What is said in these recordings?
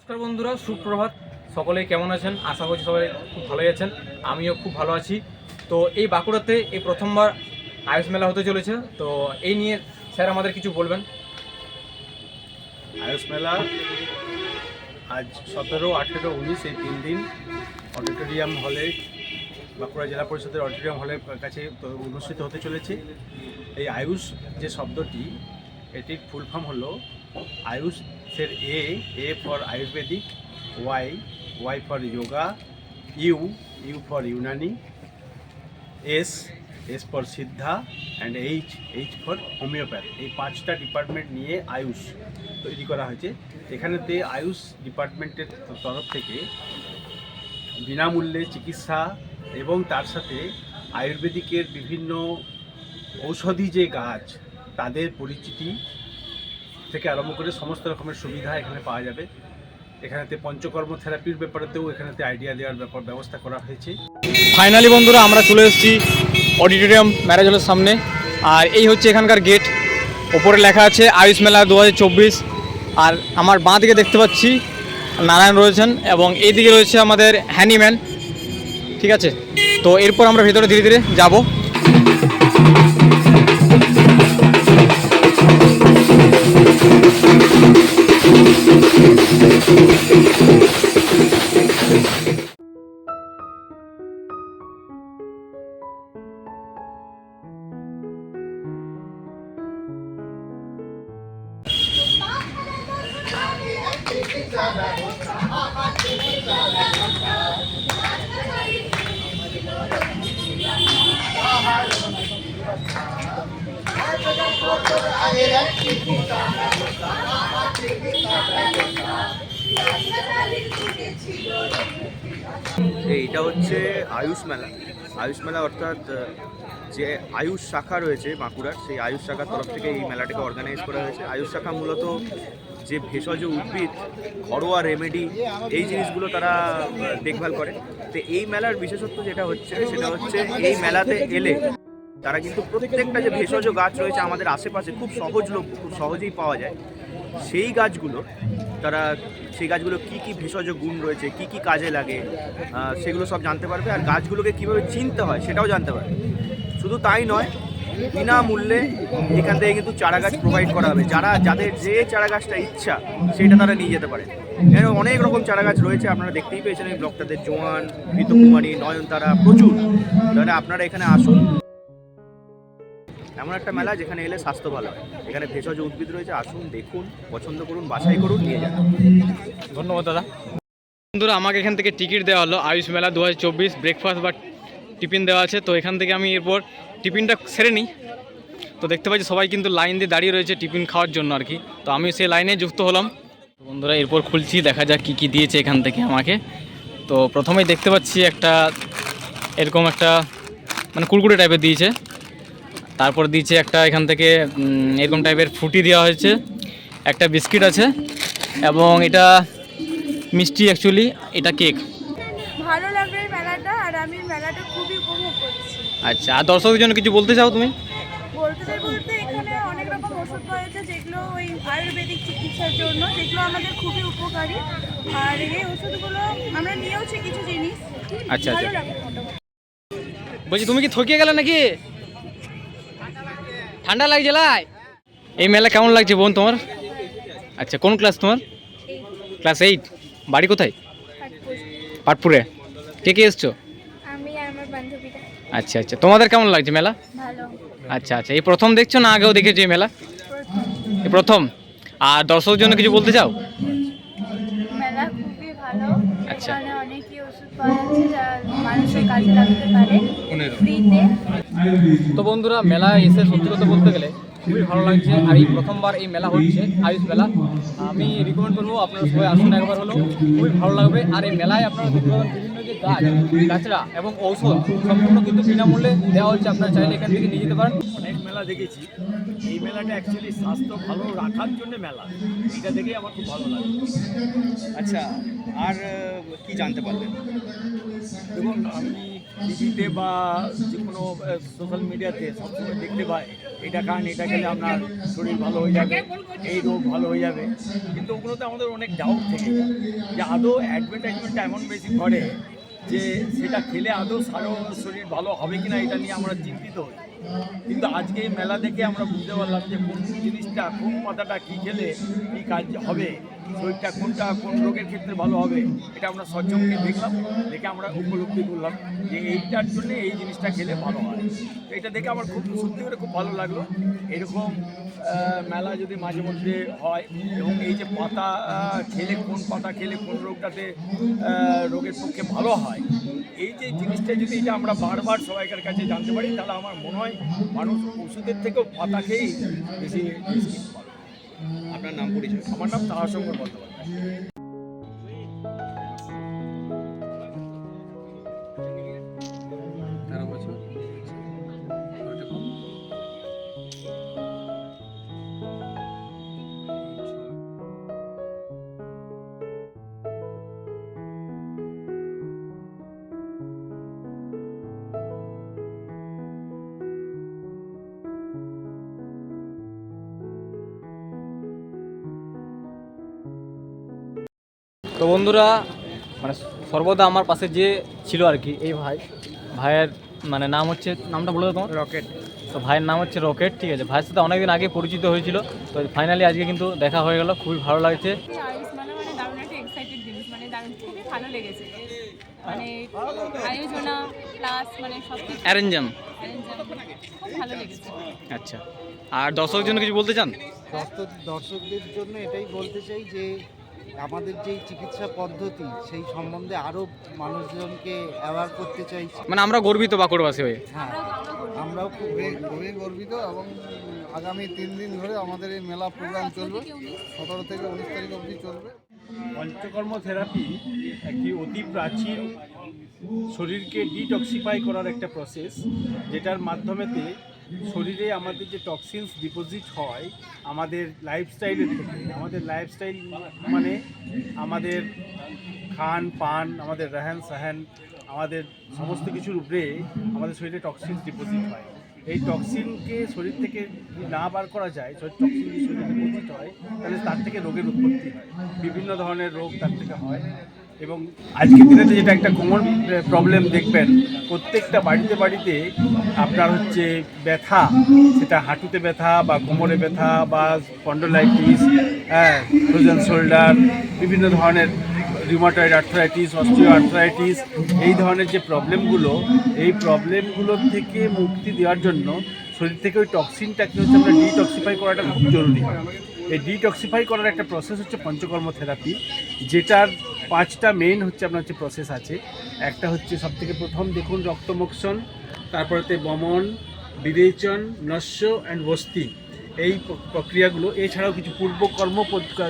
নমস্কার বন্ধুরা, সুপ্রভাত। সকলেই কেমন আছেন? আশা করছি সবাই খুব ভালোই আছেন। আমিও খুব ভালো আছি। তো এই বাঁকুড়াতে এই প্রথমবার আয়ুষ মেলা হতে চলেছে। তো এই নিয়ে স্যার আমাদের কিছু বলবেন। আয়ুষ মেলা আজ সতেরো, আঠেরো, উনিশ এই তিন দিন অডিটোরিয়াম হলে, বাঁকুড়া জেলা পরিষদের অডিটোরিয়াম হলের কাছে অনুষ্ঠিত হতে চলেছে। এই আয়ুষ যে শব্দটি, এটির ফুল ফর্ম হলো আয়ুষের A A for ayurvedic, Y Y for yoga U U for Unani, S S for Siddha, and H H for homeopath. এই পাঁচটা ডিপার্টমেন্ট নিয়ে আয়ুষ তৈরি করা হয়েছে। এখানেতে আয়ুষ ডিপার্টমেন্টের তরফ থেকে বিনামূল্যে চিকিৎসা এবং তার সাথে আয়ুর্বেদিকের বিভিন্ন ঔষধি যে গাছ, তাদের পরিচিতি থেকে আরম্ভ করে সমস্ত রকমের সুবিধা এখানে পাওয়া যাবে। এখানেতে পঞ্চকর্ম থেরাপির ব্যাপারেতেও এখানেতে আইডিয়া দেওয়ার ব্যাপার ব্যবস্থা করা হয়েছে। ফাইনালি বন্ধুরা, আমরা চলে এসেছি অডিটোরিয়াম ম্যারেজ হলের সামনে। আর এই হচ্ছে এখানকার গেট। ওপরে লেখা আছে, আয়ুষ মেলা দু হাজার চব্বিশ। আর আমার বাঁ দিকে দেখতে পাচ্ছি নারায়ণ রয়েছেন এবং এই দিকে রয়েছে আমাদের হ্যানিম্যান। ঠিক আছে? তো এরপর আমরা ভেতরে ধীরে ধীরে যাব। Thank you. এইটা হচ্ছে আয়ুষ মেলা। আয়ুষ মেলা অর্থাৎ যে আয়ুষ শাখা রয়েছে বাঁকুড়ার, সেই আয়ুষ শাখার তরফ থেকে এই মেলাটাকে অর্গানাইজ করা হয়েছে। আয়ুষ শাখা মূলত যে ভেষজ উদ্ভিদ, ঘরোয়া রেমেডি এই জিনিসগুলো তারা দেখভাল করে। তো এই মেলার বিশেষত্ব যেটা হচ্ছে, সেটা হচ্ছে এই মেলাতে এলে তারা কিন্তু প্রত্যেকটা যে ভেষজ গাছ রয়েছে আমাদের আশেপাশে খুব সহজ লোক, খুব সহজেই পাওয়া যায়। সেই গাছগুলো তারা, সেই গাছগুলো কি কি ভেষজ গুণ রয়েছে, কি কি কাজে লাগে সেগুলো সব জানতে পারবে। আর গাছগুলোকে কীভাবে চিনতে হয় সেটাও জানতে পারবে। শুধু তাই নয়, বিনামূল্যে এখান থেকে কিন্তু চারা গাছ প্রোভাইড করা হবে। যারা, যাদের যে চারা গাছটা ইচ্ছা, সেটা তারা নিয়ে যেতে পারে। এখানে অনেক রকম চারা গাছ রয়েছে, আপনারা দেখতেই পেয়েছেন এই ব্লকটাতে জোয়ান, ঋতুকুমারী, নয়নতারা প্রচুর। তাহলে আপনারা এখানে আসুন এমন একটা মেলা যেখানে এলে স্বাস্থ্য ভালো হয়। এখানে ভেষজ উদ্ভিদ রয়েছে, আসুন দেখুন, পছন্দ করুন, বাছাই করুন, নিয়ে যান। ধন্যবাদ, দাদা। বন্ধুরা, আমাকে এখান থেকে টিকিট দেওয়া হলো। আয়ুষ মেলা দু হাজার চব্বিশ ব্রেকফাস্ট বা টিফিন দেওয়া আছে। তো এখান থেকে আমি এরপর টিফিনটা সেরে নিই। তো দেখতে পাচ্ছি সবাই কিন্তু লাইন দিয়ে দাঁড়িয়ে রয়েছে টিফিন খাওয়ার জন্য আর কি। তো আমি সেই লাইনে যুক্ত হলাম। বন্ধুরা, এরপর খুলছি, দেখা যাক কী কী দিয়েছে এখান থেকে আমাকে। তো প্রথমেই দেখতে পাচ্ছি একটা এরকম একটা মানে কুরকুরে টাইপের দিয়েছে। তারপর দিয়েছে একটা এখান থেকে এরকম টাইপের ফুটি দেওয়া হয়েছে। একটা বিস্কিট আছে এবং এটা মিষ্টি অ্যাকচুয়ালি এটা কেক ভালো লাগবে মেলাটা আর আমি মেলাটা খুবই উপভোগ করছি। আচ্ছা আর দর্শকদের জন্য কিছু বলতে চাও তুমি? বলতে চাই বলতে এখানে অনেক রকম ওষুধ যাচ্ছে যেগুলো ওই আয়ুর্বেদিক চিকিৎসার জন্য যেগুলো আমাদের খুবই উপকারী। আর এই ওষুধগুলো আমরা নিয়েওছি কিছু জিনিস। আচ্ছা, আচ্ছা। বলছি তুমি কি থকিয়ে গেলে নাকি? ঠান্ডা লাগছে লাই। এই মেলা কেমন লাগছে বোন তোমার? আচ্ছা কোন ক্লাস তোমার? ক্লাস এইট বাড়ি কোথায়? পাটপুরে। কে কে এসছো? আচ্ছা আচ্ছা। তোমাদের কেমন লাগছে মেলা? আচ্ছা আচ্ছা। এই প্রথম দেখছ না আগেও দেখেছ এই মেলা? প্রথম। আর দর্শকের জন্য কিছু বলতে চাও মেলা খুবই ভালো আচ্ছা। এখানে অনেকই ওষুধ পাওয়া যাচ্ছে যা মানুষের কাজে লাগতে পারে। ফ্রিতে তো বন্ধুরা মেলায় এসে সত্যি কথা বলতে গেলে খুবই ভালো লাগছে। আর এই প্রথমবার এই মেলা হচ্ছে আয়ুষ মেলা। আমি রিকমেন্ড করব আপনারা সবাই আসুন একবার হলো খুবই ভালো লাগবে। আর এই মেলায় আপনারা দেখতে পাবেন বিভিন্ন যে গাছ গাছরা এবং ঔষধ সম্পূর্ণ কিন্তু বিনামূল্যে দেওয়া হচ্ছে। আপনারা চাইলে এখান থেকে নিয়ে যেতে পারেন। অনেক মেলা দেখেছি। এই মেলাটা অ্যাকচুয়ালি স্বাস্থ্য ভালো রাখার জন্য মেলা। এটা দেখেই আমার খুব ভালো লাগে আচ্ছা আর কি জানতে পারবেন দেখুন আমি টিভিতে বা যে কোনো সোশ্যাল মিডিয়াতে সবসময় দেখতে পায়। এটা খান এটা খেলে আপনার শরীর ভালো হয়ে যাবে, এই রোগ ভালো হয়ে যাবে। কিন্তু ওগুলোতে আমাদের অনেক ডাউট থেকে যে আদৌ অ্যাডভার্টাইজমেন্টটা এমন বেশি করে যে সেটা খেলে আদৌ সারো শরীর ভালো হবে কিনা এটা নিয়ে আমরা চিন্তিত। হই কিন্তু আজকে এই মেলা দেখে আমরা বুঝতে পারলাম যে কোন জিনিসটা, কোন পাতাটা কী খেলে কী কাজ হবে, শরীরটা কোনটা, কোন রোগের ক্ষেত্রে ভালো হবে, এটা আমরা সচক্ষে দেখলাম, দেখে আমরা উপলব্ধি করলাম যে এইটার জন্য এই জিনিসটা খেলে ভালো হয়। তো এটা দেখে আমার খুব, সত্যি করে খুব ভালো লাগল। এরকম মেলা যদি মাঝে মধ্যে হয় এবং এই যে পাতা খেলে কোন পাতা খেলে কোন রোগটাতে রোগের পক্ষে ভালো হয় এই যে জিনিসটা যদি এটা আমরা বারবার সবাইকার কাছে জানতে পারি তাহলে আমার মনে হয় মানুষ ওষুধের থেকেও পাতা খেয়েই বেশি আপনার নাম পরিচয়? আমার নাম তাহাশঙ্কর বন্দ্যোপাধ্যায়। তো বন্ধুরা মানে সর্বদা আমার পাশে যে ছিল আর কি এই ভাই। ভাইয়ের মানে নাম হচ্ছে নামটা বলে দাও তোমার। রকেট। তো ভাইয়ের নাম হচ্ছে রকেট ঠিক আছে। ভাইয়ের সাথে অনেকদিন আগে পরিচিত হয়েছিল তো ফাইনালি আজকে কিন্তু দেখা হয়ে গেল খুবই ভালো লাগছে। আয়ুষ মানে মানে দারুণ একটা এক্সাইটেড জিনিস মানে দারুণ খুবই ভালো লেগেছে। মানে আয়োজনা প্লাস মানে সব অ্যারেঞ্জাম ভালো লেগেছে। আচ্ছা। আর দর্শকের জন্য কিছু বলতে চান? দর্শকদের জন্য এটাই বলতে চাই যে আমাদের যেই চিকিৎসা পদ্ধতি সেই সম্বন্ধে আরও মানুষজনকে অ্যাওয়ার করতে চাইছি। মানে আমরা গর্বিত বাঁকুড়বাসী হয়ে। হ্যাঁ আমরাও খুব খুবই খুবই গর্বিত এবং আগামী তিন দিন ধরে আমাদের এই মেলা প্রোগ্রাম চলবে। সতেরো থেকে উনিশ তারিখ অবধি চলবে। পঞ্চকর্ম থেরাপি একটি অতি প্রাচীন শরীরকে ডিটক্সিফাই করার একটা প্রসেস যেটার মাধ্যমেতে শরীরে আমাদের যে টক্সিনস ডিপোজিট হয়, আমাদের লাইফস্টাইলের থেকে আমাদের লাইফস্টাইল মানে আমাদের খান, পান, আমাদের রেহান সাহান, আমাদের সমস্ত কিছুর উপরে আমাদের শরীরে টক্সিন ডিপোজিট হয়। এই টক্সিনকে শরীর থেকে না বার করা যায় টক্সিন যদি শরীরে ডিপোজিট হয়, তাহলে তার থেকে রোগের উৎপত্তি হয়। বিভিন্ন ধরনের রোগ তার থেকে হয়। এবং আজকের দিনে তো যেটা একটা কমন প্রবলেম দেখবেন, প্রত্যেকটা বাড়িতে বাড়িতে আপনার হচ্ছে ব্যথা, সেটা হাঁটুতে ব্যথা বা কোমরে ব্যথা বা স্পন্ডোলাইটিস হ্যাঁ ফ্রোজেন শোল্ডার বিভিন্ন ধরনের রিউমাটয়েড আর্থ্রাইটিস অস্ট্রিও আর্থ্রাইটিস এই ধরনের যে প্রবলেমগুলো এই প্রবলেমগুলোর থেকে মুক্তি দেওয়ার জন্য শরীর থেকে ওই টক্সিনটাকে হচ্ছে আমরা ডিটক্সিফাই করাটা খুব জরুরি। এই ডিটক্সিফাই করার একটা প্রসেস হচ্ছে পঞ্চকর্ম থেরাপি যেটার পাঁচটা মেইন হচ্ছে আপনার হচ্ছে প্রসেস আছে। একটা হচ্ছে সবথেকে প্রথম দেখুন রক্তমোক্ষণ তারপরেতে বমন, বিবেচন, নস্য অ্যান্ড বস্তি। এই প্রক্রিয়াগুলো, এছাড়াও কিছু পূর্বকর্ম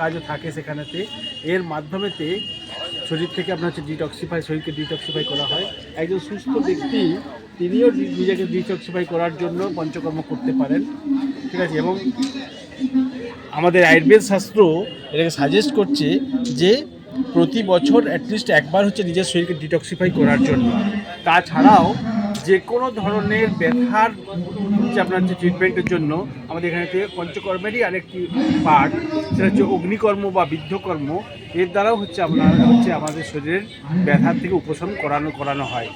কাজও থাকে সেখানেতে এর মাধ্যমেতে শরীর থেকে আপনার হচ্ছে ডিটক্সিফাই শরীরকে ডিটক্সিফাই করা হয়। একজন সুস্থ ব্যক্তি, তিনিও নিজেকে ডিটক্সিফাই করার জন্য পঞ্চকর্ম করতে পারেন। ঠিক আছে? এবং আমাদের আয়ুর্বেদ শাস্ত্র এটাকে সাজেস্ট করছে যে প্রতি বছর অ্যাটলিস্ট একবার হচ্ছে নিজের শরীরকে ডিটক্সিফাই করার জন্য। তাছাড়াও যে কোনো ধরনের ব্যথার হচ্ছে আপনার যে ট্রিটমেন্টের জন্য আমাদের এখানে পঞ্চকর্মেরই আরেকটি পার্ট সেটা হচ্ছে অগ্নিকর্ম বা বিদ্ধকর্ম। এর দ্বারাও হচ্ছে আপনার হচ্ছে আমাদের শরীরের ব্যথার থেকে উপশম করানো করানো হয়।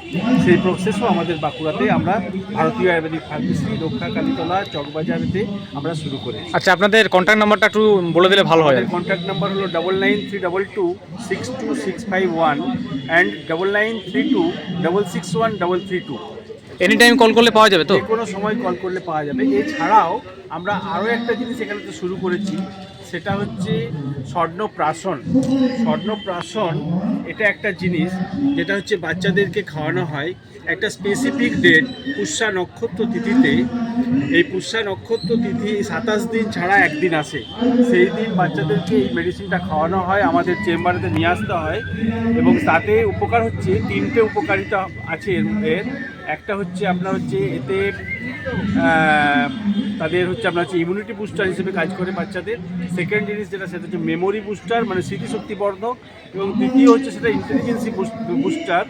সেই প্রসেসও আমাদের বাঁকুড়াতে আমরা ভারতীয় আয়ুর্বেদিক ফার্মেসি রক্ষা কালীতলা চকবাজারেতে আমরা শুরু করেছি। আচ্ছা আপনাদের কন্ট্যাক্ট নাম্বারটা একটু বলে দিলে ভালো হয় কন্ট্যাক্ট নাম্বার হলো double nine three double two six two six five one and double nine three two double six one double three two any time call করলে পাওয়া যাবে তো? কোনো সময় কল করলে পাওয়া যাবে। এছাড়াও আমরা আরও একটা জিনিস এখানে তো শুরু করেছি, সেটা হচ্ছে স্বর্ণপ্রাশন। স্বর্ণপ্রাশন এটা একটা জিনিস যেটা হচ্ছে বাচ্চাদেরকে খাওয়ানো হয়। একটা স্পেসিফিক ডেট পুষ্যা নক্ষত্র তিথিতে। এই পুষ্যা নক্ষত্র তিথি সাতাশ দিন ছাড়া একদিন আসে। সেই দিন বাচ্চাদেরকে এই মেডিসিনটা খাওয়ানো হয়, আমাদের চেম্বারেতে নিয়ে আসতে হয়। এবং তাতে উপকার হচ্ছে, তিনটে উপকারিতা আছে এর একটা হচ্ছে আপনার হচ্ছে এতে তাদের হচ্ছে আপনার হচ্ছে ইমিউনিটি বুস্টার হিসেবে কাজ করে বাচ্চাদের। সেকেন্ড জিনিস যেটা, সেটা হচ্ছে মেমোরি বুস্টার মানে স্মৃতিশক্তি বর্ধক এবং দ্বিতীয় হচ্ছে সেটা ইন্টেলিজেন্সি বুস্টার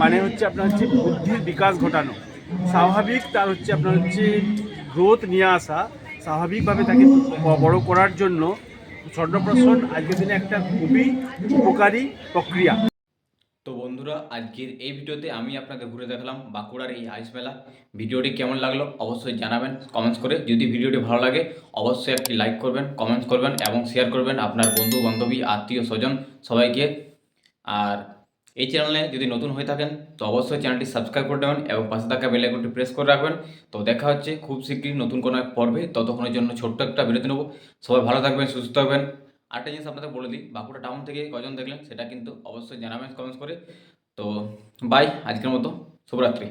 মানে হচ্ছে আপনার হচ্ছে বুদ্ধির বিকাশ ঘটানো। স্বাভাবিক তার হচ্ছে আপনার হচ্ছে গ্রোথ নিয়ে আসা, স্বাভাবিকভাবে তাকে বড় করার জন্য স্বর্ণপ্রাশন আজকের দিনে একটা খুবই উপকারী প্রক্রিয়া। আজকের এই ভিডিওতে আমি আপনাদের ঘুরে দেখালাম বাঁকুড়ার এই আইস মেলা। ভিডিওটি কেমন লাগল অবশ্যই জানাবেন কমেন্টস করে। যদি ভিডিওটি ভালো লাগে, অবশ্যই একটি লাইক করবেন, কমেন্টস করবেন এবং শেয়ার করবেন আপনার বন্ধু বান্ধবী আত্মীয় স্বজন সবাইকে। আর এই চ্যানেলে যদি নতুন হয়ে থাকেন, তো অবশ্যই চ্যানেলটি সাবস্ক্রাইব করে দেবেন এবং পাশে থাকা বেল আইকনটি প্রেস করে রাখবেন। তো দেখা হচ্ছে খুব শীঘ্রই নতুন কোনো এক পর্বে। ততক্ষণের জন্য ছোট্ট একটা বিরতি নেব। সবাই ভালো থাকবেন, সুস্থ থাকবেন। আরেকটা জিনিস আপনাদের বলে দিই, বাঁকুড়া টাউন থেকে কজন দেখলেন সেটা কিন্তু অবশ্যই জানাবেন, কমেন্টস করে। তো বাই আজকের মতো শুভরাত্রি।